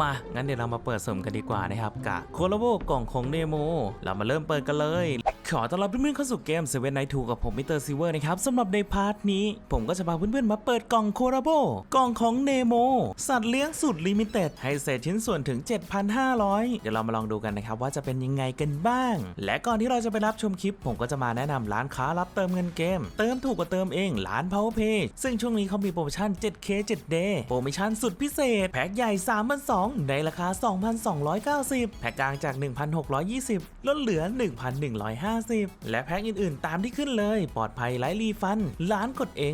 มา งั้นเดี๋ยวเรามาเปิดสุ่มกันดีกว่านะครับกับโคโลโบกล่องของเนโมเรามาเริ่มเปิดกันเลย ขอต้อนรับเพื่อนๆเข้าสู่เกม Seven Night 2กับผมมิสเตอร์ซิเวอร์นะครับสำหรับในพาร์ทนี้ ผมก็จะพาเพื่อนๆมาเปิดกล่องโคโลโบกล่องของเนโมสัตว์เลี้ยงสุดลิมิเต็ดให้เศษชิ้นส่วนถึง 7,500 เดี๋ยวเรามาลองดูกันนะครับ ว่าจะเป็นยังไงกันบ้าง และก่อนที่เราจะไปรับชมคลิป ผมก็จะมาแนะนำร้านค้ารับเติมเงินเกม เติมถูกกว่าเติมเองร้าน Powerpay ซึ่งช่วงนี้เขามีโปรโมชั่น 7K 7 Day โปรโมชั่นสุดพิเศษ แพ็คใหญ่3,200ในราคา 2,290 แพ็คกลางจาก 1,620 ลดเหลือ 1,150และแพ็คอื่นๆ ตามที่ขึ้นเลย ปลอดภัยไร้รีฟันร้านกดเอง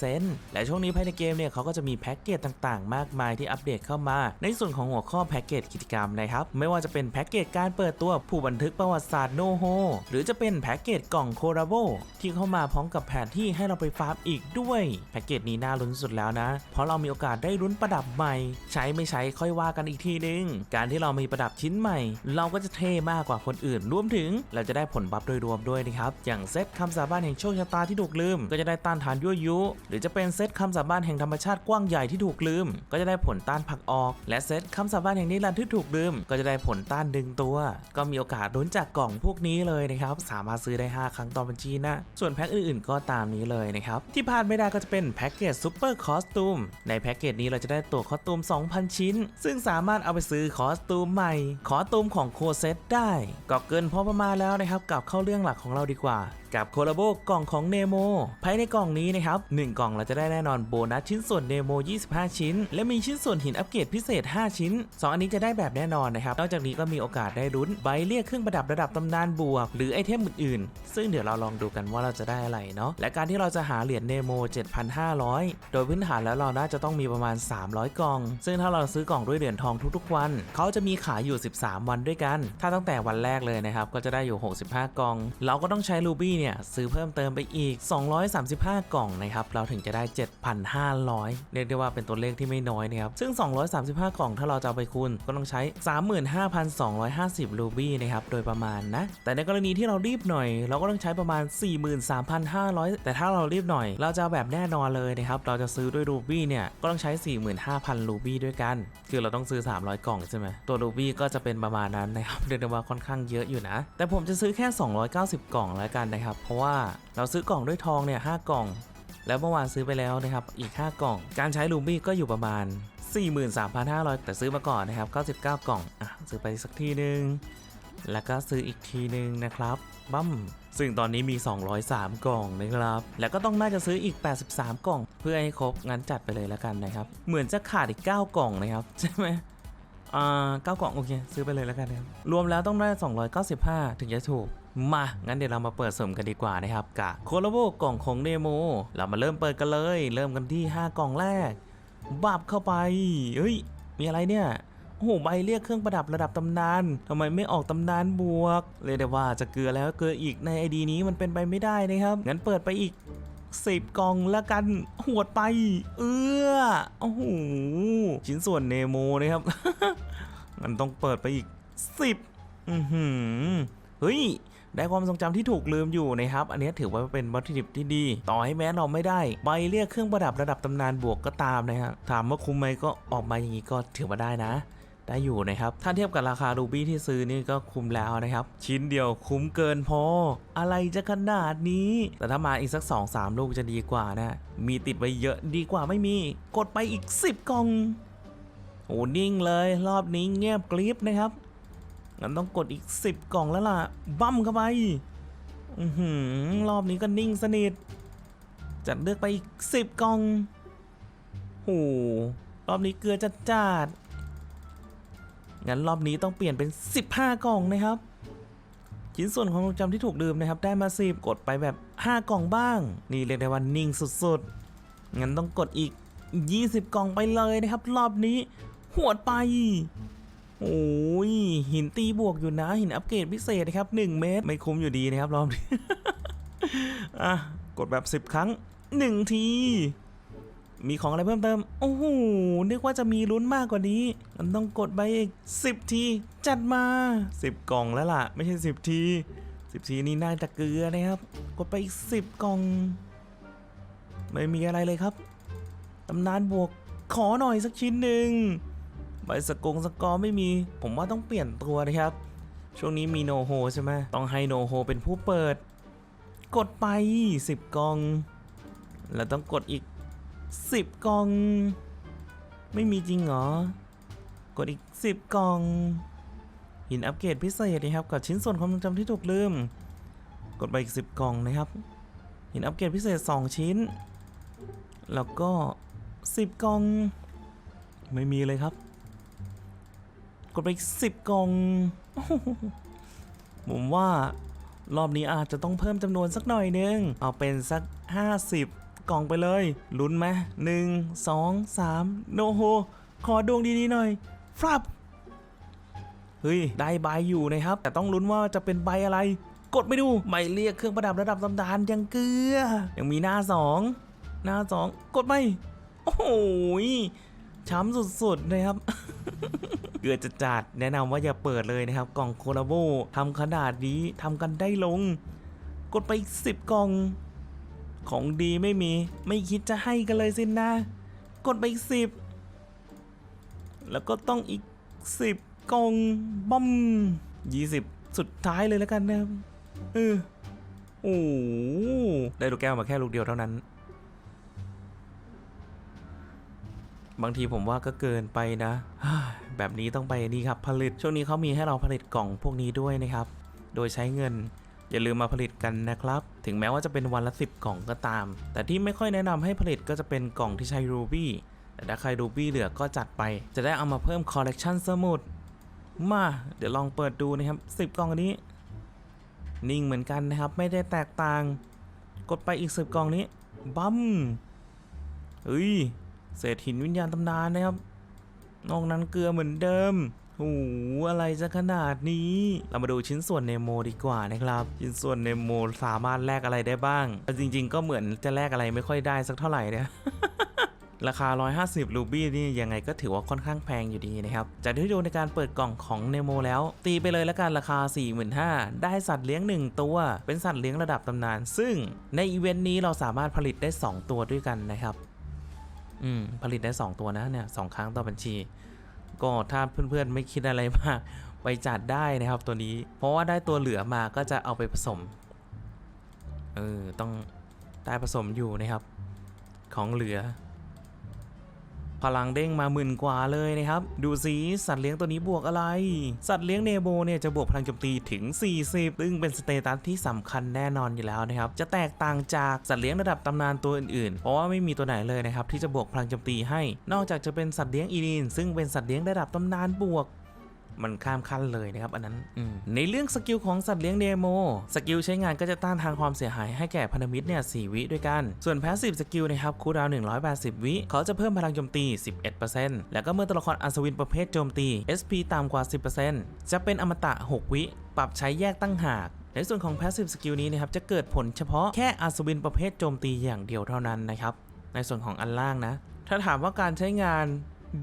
100%และช่วงนี้ภายในเกมเนี่ยเขาก็จะมีแพ็กเกจต่างๆ มากมายที่อัปเดตเข้ามา ในส่วนของหัวข้อแพ็กเกจกิจกรรมนะครับ ไม่ว่าจะเป็นแพ็กเกจการเปิดตัวผู้บันทึกประวัติศาสตร์โนโฮหรือจะเป็นแพ็กเกจกล่องโคราโบที่เข้ามาพร้อมกับแผนที่ให้เราไปฟาร์มอีกด้วยแพ็กเกจนี้น่าลุ้นสุดแล้วนะ เพราะเรามีโอกาสได้ลุ้นประดับใหม่ ใช้ไม่ใช้ค่อยว่ากันอีกทีนึง การที่เรามีประดับชิ้นใหม่ เราก็จะเท่มากกว่าคนอื่นรวมถึง เราจะได้ผลบัฟโดยรวมด้วยนะครับ อย่างเซตคำสาบานแห่งโชคชะตาที่ถูกลืม ก็จะได้ต้านทานยั่วยุ หรือจะเป็นเซตคำสาบานแห่งธรรมชาติกว้างใหญ่ที่ถูกลืม ก็จะได้ผลต้านผลักออก และเซตคำสาบานแห่งนิรันดร์ที่ถูกลืม ก็จะได้ผลต้านดึงตัว ก็มีโอกาสลุ้นจากกล่องพวกนี้เลยนะครับสามารถซื้อได้ 5 ครั้งต่อบัญชีนะส่วนแพ็คอื่นๆ ก็ตามนี้เลยนะครับที่พลาดไม่ได้ก็จะเป็นแพ็กเกจซูเปอร์คอสตูมในแพ็กเกจนี้เราจะได้ตัวคอสตูม 2,000 ชิ้น ซึ่งสามารถเอาไปซื้อคอสตูมใหม่ คอสตูมของโคเซตได้ก็เกินพอประมาณแล้วนะครับกับเข้าเรื่องหลักของเราดีกว่ากับโคลาโบกล่องของเนโมภายในกล่องนี้นะครับ1กล่องเราจะได้แน่นอนโบนัสชิ้นส่วนเนโม25 ชิ้น และมีชิ้นส่วนหินอัปเกรดพิเศษ 5 ชิ้น 2 อันนี้จะได้แบบแน่นอนนะครับ นอกจากนี้ก็มีโอกาสได้ลุ้นใบเรียกเครื่องประดับระดับตำนานบวก หรือไอเทมอื่นๆ ซึ่งเดี๋ยวเราลองดูกันว่าเราจะได้อะไรเนาะและการที่เราจะหาเหรียญเนโม7,500 โดยพื้นฐานแล้วเราน่าจะต้องมีประมาณ 300 กล่อง ซึ่งถ้าเราซื้อกล่องด้วยเหรียญทองทุกๆ วัน เขาจะมีขายอยู่ 13 วันด้วยกัน ถ้าตั้งแต่วันแรกเลยนะครับก็จะได้อยู่ 65 กล่อง เราก็ต้องใช้รูบี้เนี่ย ซื้อเพิ่มเติมไปอีก 235 กล่องนะครับ เราถึงจะได้ 7,500 เรียกได้ว่าเป็นตัวเลขที่ไม่น้อยนะครับ ซึ่ง 235 กล่องถ้าเราจะเอาไปคูณก็ต้องใช้ 35,250 รูบี้นะครับ โดยประมาณนะ แต่ในกรณีที่เรารีบหน่อย เราก็ต้องใช้ประมาณ 43,500 แต่ถ้าเรารีบหน่อย เราจะแบบแน่นอนเลยนะครับ เราจะซื้อด้วยรูบี้เนี่ยก็ต้องใช้ 45,000 รูบี้ด้วยกัน คือเราต้องซื้อ 300 กล่องใช่ไหมตัวรูบี้ก็จะเป็นประมาณนั้นนะครับเรียกได้ว่าค่อนข้างเยอะอยู่นะ แต่ผมจะซื้อแค่ 290 กล่องแล้วกันนะครับเพราะว่าเราซื้อกล่องด้วยทองเนี่ย5กล่อง แล้วเมื่อวานซื้อไปแล้วนะครับอีก 5 กล่อง การใช้รูบี้ก็อยู่ประมาณ 43,500 แต่ซื้อมาก่อนนะครับ 99 กล่องอะซื้อไปสักทีนึง แล้วก็ซื้ออีกทีนึงนะครับบั้มซึ่งตอนนี้มี 203 กล่องนะครับ แล้วก็ต้องน่าจะซื้ออีก 83 กล่อง เพื่อให้ครบ งั้นจัดไปเลยแล้วกันนะครับ เหมือนจะขาดอีก 9 กล่องนะครับ ใช่ไหมอ่าเก้ากล่องโอเค ซื้อไปเลยแล้วกันครับ รวมแล้วต้องได้ 295 ถึงจะถูก มา งั้นเดี๋ยวเรามาเปิดสุ่มกันดีกว่านะครับกับโคโลโบกล่องของเดโม เรามาเริ่มเปิดกันเลย เริ่มกันที่ 5 กล่องแรกบับเข้าไป เฮ้ย มีอะไรเนี่ยโอ้โหใบเรียกเครื่องประดับระดับตำนานทำไมไม่ออกตำนานบวก เลยได้ว่าจะเกลือแล้วเกลืออีกในไอดีนี้มันเป็นไปไม่ได้นะครับ งั้นเปิดไปอีก10กล่องแล้วกันหวดไป เอื้อโอ้โหชิ้นส่วนเนโมนะครับ มันต้องเปิดไปอีก10อือหือเฮ้ย ได้ความทรงจำที่ถูกลืมอยู่นะครับ อันนี้ถือว่าเป็นวัตถุดิบที่ดี ต่อให้แม้เราไม่ได้ใบเรียกเครื่องประดับระดับตำนานบวกก็ตามนะครับถามว่าคุ้มไหมก็ออกมาอย่างนี้ก็ถือว่าได้นะได้อยู่นะครับ ถ้าเทียบกับราคารูบี้ที่ซื้อนี่ก็คุ้มแล้วนะครับ ชิ้นเดียวคุ้มเกินพอ อะไรจะขนาดนี้ แต่ถ้ามาอีกสัก 2-3 ลูกจะดีกว่านะ มีติดไว้เยอะดีกว่าไม่มี กดไปอีก 10 กล่อง โอ้นิ่งเลย รอบนี้เงียบกริบนะครับ งั้นต้องกดอีก 10 กล่องแล้วล่ะ บั้มเข้าไป อือหือรอบนี้ก็นิ่งสนิท จัดเลือกไปอีก 10 กล่องโหรอบนี้เกลือจัดจัดงั้นรอบนี้ต้องเปลี่ยนเป็น 15 กล่องนะครับชิ้นส่วนของควาทรงจำที่ถูกลืมนะครับ ได้มา10กดไปแบบ 5 กล่องบ้าง นี่เรียกได้ว่านิ่งสุดๆ งั้นต้องกดอีก 20 กล่องไปเลยนะครับ รอบนี้หวดไป โอ้ยหินตีบวกอยู่นะหินอัปเกรดพิเศษนะครับ1เมตรไม่คุ้มอยู่ดีนะครับรอบนี้อะกดแบบ 10 ครั้ง 1 ที มีของอะไรเพิ่มเติม โอ้โห นึกว่าจะมีลุ้นมากกว่านี้ มันต้องกดไปอีก 10 ที จัดมา 10 กล่องแล้วล่ะ ไม่ใช่ 10 ที 10 ทีนี่น่าจะเกลือนะครับ กดไปอีก 10 กล่อง ไม่มีอะไรเลยครับตำนานบวกขอหน่อยสักชิ้นหนึ่ง ใบสกงสกอร์ไม่มี ผมว่าต้องเปลี่ยนตัวนะครับ ช่วงนี้มีโนโฮใช่ไหมต้องให้โนโฮเป็นผู้เปิด กดไป 10 กอง แล้วต้องกดอีก 10 กอง ไม่มีจริงเหรอ กดอีก 10 กองหินอัปเกรดพิเศษนะครับกับชิ้นส่วนความทรงจำที่ถูกลืม กดไปอีก 10 กล่องนะครับหินอัปเกรดพิเศษ 2 ชิ้น แล้วก็ 10 กล่อง ไม่มีเลยครับ ดไปอีก10กล่องผมว่ารอบนี้อาจจะต้องเพิ่มจำนวนสักหน่อยนึง เอาเป็นสัก 50 กล่องไปเลยลุ้นไหมหนึ่งสองสามโนโฮขอดวงดีๆหน่อยฟรับเฮ้ย ได้ใบอยู่นะครับ แต่ต้องลุ้นว่าจะเป็นใบอะไร กดไปดูใบเรียกเครื่องประดับระดับตำนานยังเกลือ ยังมีหน้าสองหน้าสองกดไปโอ้ย ช้ำสุดๆนะครับเกือจะจัดแนะนำว่าอย่าเปิดเลยนะครับ กล่องโคลาโบทำขนาดนี้ทำกันได้ลง กดไปอีกสิบกล่อง ของดีไม่มี ไม่คิดจะให้กันเลยสินะ กดไปอีกสิบแล้วก็ต้องอีกสิบกล่องบอมยี่สิบสุดท้ายเลยแล้วกันนะครับเออโอ้ได้ลูกแก้วมาแค่ลูกเดียวเท่านั้น บางทีผมว่าก็เกินไปนะ แบบนี้ต้องไปนี่ครับผลิตช่วงนี้เขามีให้เราผลิตกล่องพวกนี้ด้วยนะครับ โดยใช้เงินอย่าลืมมาผลิตกันนะครับ ถึงแม้ว่าจะเป็นวันละ 10 กล่องก็ตาม แต่ที่ไม่ค่อยแนะนำให้ผลิตก็จะเป็นกล่องที่ใช้รูบี้แต่ถ้าใครรูบี้เหลือก็จัดไป จะได้เอามาเพิ่มคอลเลกชันสมุดมา เดี๋ยวลองเปิดดูนะครับ 10 กล่องนนี้ นิ่งเหมือนกันนะครับ ไม่ได้แตกต่าง กดไปอีก 10 กล่องนี้บัมเฮ้ย เศษหินวิญญาณตำนานนะครับ นอกนั้นเกลือเหมือนเดิมโอ้โหอะไรจะขนาดนี้ เรามาดูชิ้นส่วนเนโมดีกว่านะครับ ชิ้นส่วนเนโมสามารถแลกอะไรได้บ้างแต่จริง ๆ ก็เหมือนจะแลกอะไรไม่ค่อยได้สักเท่าไหร่เนี่ยราคา 150 รูบี้นี่ยังไงก็ถือว่าค่อนข้างแพงอยู่ดีนะครับ จากที่ดูในการเปิดกล่องของเนโมแล้ว ตีไปเลยละกันราคา 45,000 ได้สัตว์เลี้ยง 1 ตัว เป็นสัตว์เลี้ยงระดับตำนาน ซึ่งในอีเวนต์นี้เราสามารถผลิตได้ 2 ตัวด้วยกันนะครับ อืมผลิตได้ 2 ตัวนะเนี่ยสองครั้งต่อบัญชี ก็ถ้าเพื่อนๆไม่คิดอะไรมากไปจัดได้นะครับตัวนี้ เพราะว่าได้ตัวเหลือมาก็จะเอาไปผสม เออ ต้องได้ผสมอยู่นะครับ ของเหลือ พลังเด้งมาหมื่นกว่าเลยนะครับ ดูสิสัตว์เลี้ยงตัวนี้บวกอะไร สัตว์เลี้ยงเนโบเนี่ยจะบวกพลังโจมตีถึง 40 ซึ่งเป็นสเตตัสที่สำคัญแน่นอนอยู่แล้วนะครับ จะแตกต่างจากสัตว์เลี้ยงระดับตำนานตัวอื่นๆ เพราะว่าไม่มีตัวไหนเลยนะครับที่จะบวกพลังโจมตีให้ นอกจากจะเป็นสัตว์เลี้ยงอีลินซึ่งเป็นสัตว์เลี้ยงระดับตำนานบวก มันข้ามขั้นเลยนะครับอันนั้นอืมในเรื่องสกิลของสัตว์เลี้ยงเดโมสกิลใช้งานก็จะต้านทานความเสียหายให้แก่พันธมิตรเนี่ยสวิด้วยกัน ส่วนแพสซีฟสกิลนะครับคูลดาวน์180 วิเขาจะเพิ่มพลังโจมตี 11%แล้วก็เมื่อตัวละครอัศวินประเภทโจมตี SP ต่ำกว่า 10%จะเป็นอมตะ 6 วิ ปรับใช้แยกตั้งหากในส่วนของ Passive Skill นี้นะครับจะเกิดผลเฉพาะแค่อัศวินประเภทโจมตีอย่างเดียวเท่านั้นนะครับ ในส่วนของอันล่างนะ ถ้าถามว่าการใช้งาน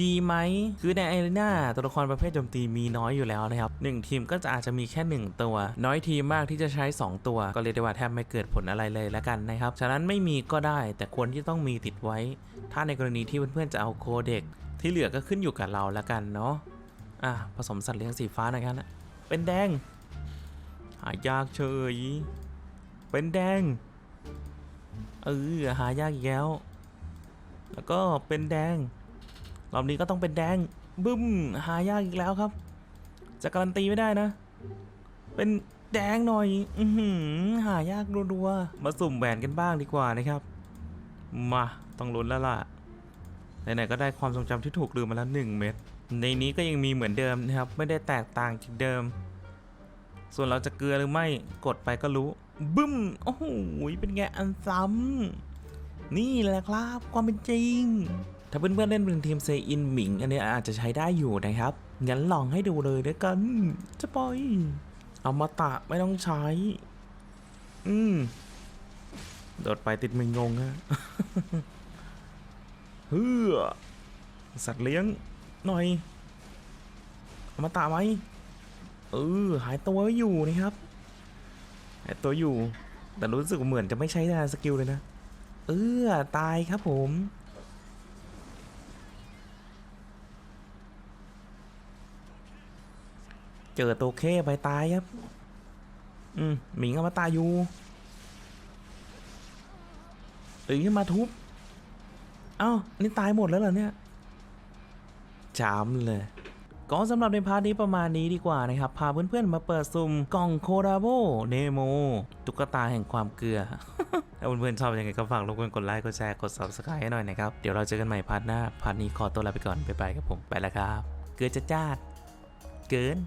ดีไหมคือในไอรีนาตัวละครประเภทโจมตีมีน้อยอยู่แล้วนะครับหนึ่งทีมก็จะอาจจะมีแค่ 1 ตัว น้อยทีมมากที่จะใช้ 2 ตัว ก็เรียกได้ว่าแทบไม่เกิดผลอะไรเลยแล้วกันนะครับฉะนั้นไม่มีก็ได้แต่ควรที่ต้องมีติดไว้ ถ้าในกรณีที่เพื่อนๆจะเอาโคเด็ก ที่เหลือก็ขึ้นอยู่กับเราแล้วกันเนาะอะผสมสัตว์เลี้ยงสีฟ้านะครับเป็นแดงหายากเฉยเป็นแดงเออหายากอีกแล้ว แล้วก็เป็นแดง รอบนี้ก็ต้องเป็นแดงบึ้มหายากอีกแล้วครับ จะการันตีไม่ได้นะ เป็นแดงหน่อยอือหือหายากรัวๆมาสุ่มแหวนกันบ้างดีกว่านะครับ มาต้องลุ้นแล้วล่ะไหนๆก็ได้ความทรงจำที่ถูกลืมมาแล้ว1เม็ดในนี้ก็ยังมีเหมือนเดิมนะครับ ไม่ได้แตกต่างจากเดิม ส่วนเราจะเกลือหรือไม่กดไปก็รู้ บึ้มโอ้โหเป็นไงอันซ้ำนี่แหละครับ ความเป็นจริง ถ้าเพื่อนๆเล่นเป็นทีมเซอินหมิง อันนี้อาจจะใช้ได้อยู่นะครับ งั้นลองให้ดูเลยด้วยกัน จะปล่อยเอามาตะไม่ต้องใช้ อืม โดดไปติดมึงงงฮะเฮือสัตว์เลี้ยงหน่อยเอามาตาไหมเออหายตัวอยู่นะครับหายตัวอยู่ แต่รู้สึกเหมือนจะไม่ใช้งาสกิลเลยนะ เออตายครับผม เจอตัวเคไปตายครับ อืมหมิงอมตาอยู่ตื่นขึ้นมาทุบ เอ้า นี่ตายหมดแล้วเหรอเนี่ย จามเลย ก็สำหรับในพาร์ทนี้ประมาณนี้ดีกว่านะครับ พาเพื่อนๆมาเปิดซุ่มกล่องโคราโบเนโมตุ๊กตาแห่งความเกลือถ้าเพื่อนๆชอบยังไงก็ฝากรบกวนกดไลค์ กดแชร์ กด subscribe ให้หน่อยนะครับ เดี๋ยวเราเจอกันใหม่พาร์ทหน้า พาร์ทนี้ขอตัวลาไปก่อน บ๊ายบายครับผม ไปแล้วครับ เกลือจะจ้าดเกิน